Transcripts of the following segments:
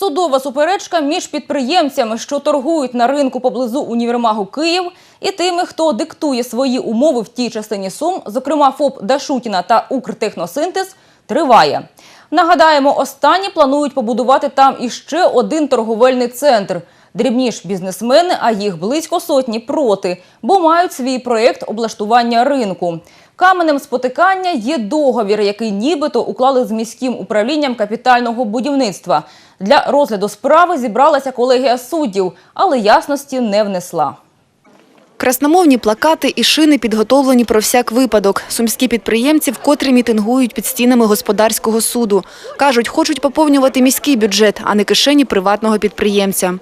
Судова суперечка між підприємцями, що торгують на ринку поблизу універмагу Київ, і тими, хто диктує свої умови в тій частині Сум, зокрема ФОП Дашутіна та Укртехносинтез, триває. Нагадаємо, останні планують побудувати там іще один торговельний центр. Дрібні ж бізнесмени, а їх близько сотні проти, бо мають свій проєкт облаштування ринку. Каменем спотикання є договір, який нібито уклали з міським управлінням капітального будівництва. Для розгляду справи зібралася колегія суддів, але ясності не внесла. Красномовні плакати і шини підготовлені про всяк випадок. Сумські підприємці вкотре мітингують під стінами господарського суду. Кажуть, хочуть поповнювати міський бюджет, а не кишені приватного підприємця.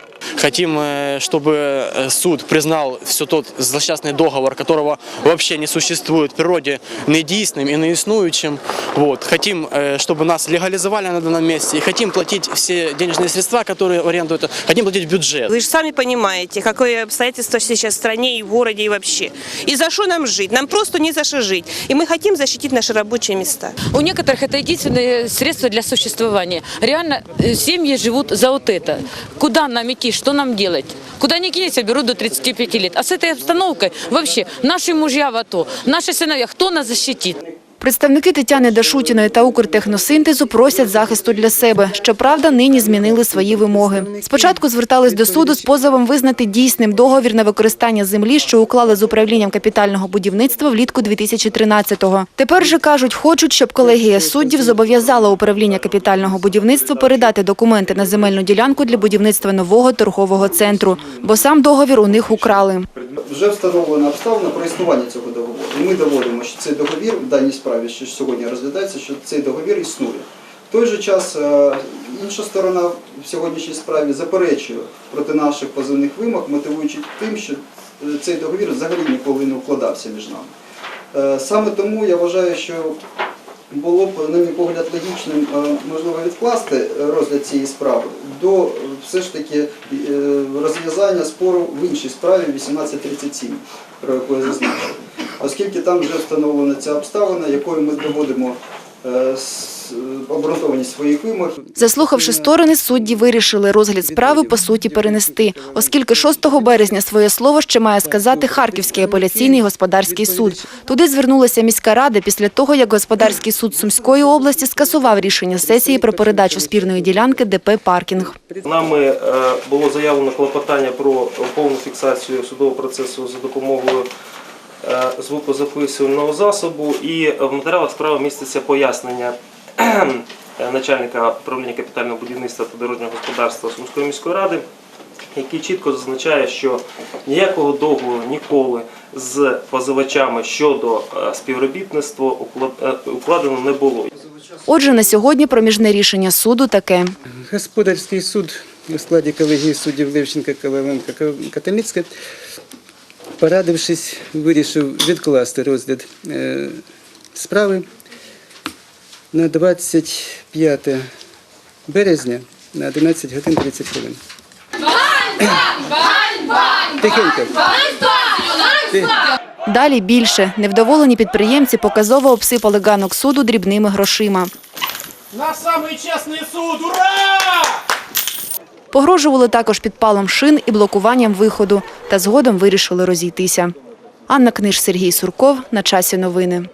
Хотим, э, чтобы э, суд признал все тот злосчастный договор, которого вообще не существует в природе, недейственным и неиснующим. Вот. Хотим, э, чтобы нас легализовали на данном месте и хотим платить все денежные средства, которые в аренду это, хотим платить в бюджет. Вы же сами понимаете, какое обстоятельство сейчас в стране и в городе и вообще. И за что нам жить? Нам просто не за что жить. И мы хотим защитить наши рабочие места. У некоторых это единственное средство для существования. Реально э, семьи живут за вот это. Куда нам идти, что нам делать? Куда ни кинься, берут до 35 лет. А с этой обстановкой вообще наши мужья в АТО, наши сыновья, кто нас защитит? Представники Тетяни Дашутіної та Укртехносинтезу просять захисту для себе. Щоправда, нині змінили свої вимоги. Спочатку звертались до суду з позовом визнати дійсним договір на використання землі, що уклали з управлінням капітального будівництва влітку 2013-го. Тепер же кажуть, хочуть, щоб колегія суддів зобов'язала управління капітального будівництва передати документи на земельну ділянку для будівництва нового торгового центру, бо сам договір у них украли. Вже встановлена обставина про існування цього договору. І ми доводимо, що цей договір в даній справі, що сьогодні розглядається, що цей договір існує. В той же час е, інша сторона в сьогоднішній справі заперечує проти наших позивних вимог, мотивуючи тим, що е, цей договір взагалі ніколи не укладався між нами. Е, Саме тому я вважаю, що було б, на мій погляд, логічним можливо відкласти розгляд цієї справи до все ж таки розв'язання спору в іншій справі 1837, про яку я зазначив. Оскільки там вже встановлена ця обставина, якою ми доводимо е, обґрунтованість своїх вимог. Заслухавши сторони, судді вирішили розгляд справи по суті перенести, оскільки 6 березня своє слово ще має сказати Харківський апеляційний господарський суд. Туди звернулася міська рада після того, як господарський суд Сумської області скасував рішення сесії про передачу спірної ділянки ДП «Паркінг». Нами е, було заявлено клопотання про повну фіксацію судового процесу за допомогою звукозаписувального засобу, і в матеріалах справи міститься пояснення е, начальника управління капітального будівництва та дорожнього господарства Сумської міської ради, який чітко зазначає, що ніякого договору ніколи з позивачами щодо е, співробітництва е, укладено не було. Отже, на сьогодні проміжне рішення суду таке. Господарський суд у складі колегії суддів Левченка, Коваленка, Катальницька, порадившись, вирішив відкласти розгляд е, справи на 25 березня на 11 годин 30 хвилин. Тихенько. Далі більше. Невдоволені підприємці показово обсипали ганок суду дрібними грошима. Наш самый честный суд! Ура! Погрожували також підпалом шин і блокуванням виходу. Та згодом вирішили розійтися. Анна Книж, Сергій Сурков. На часі новини.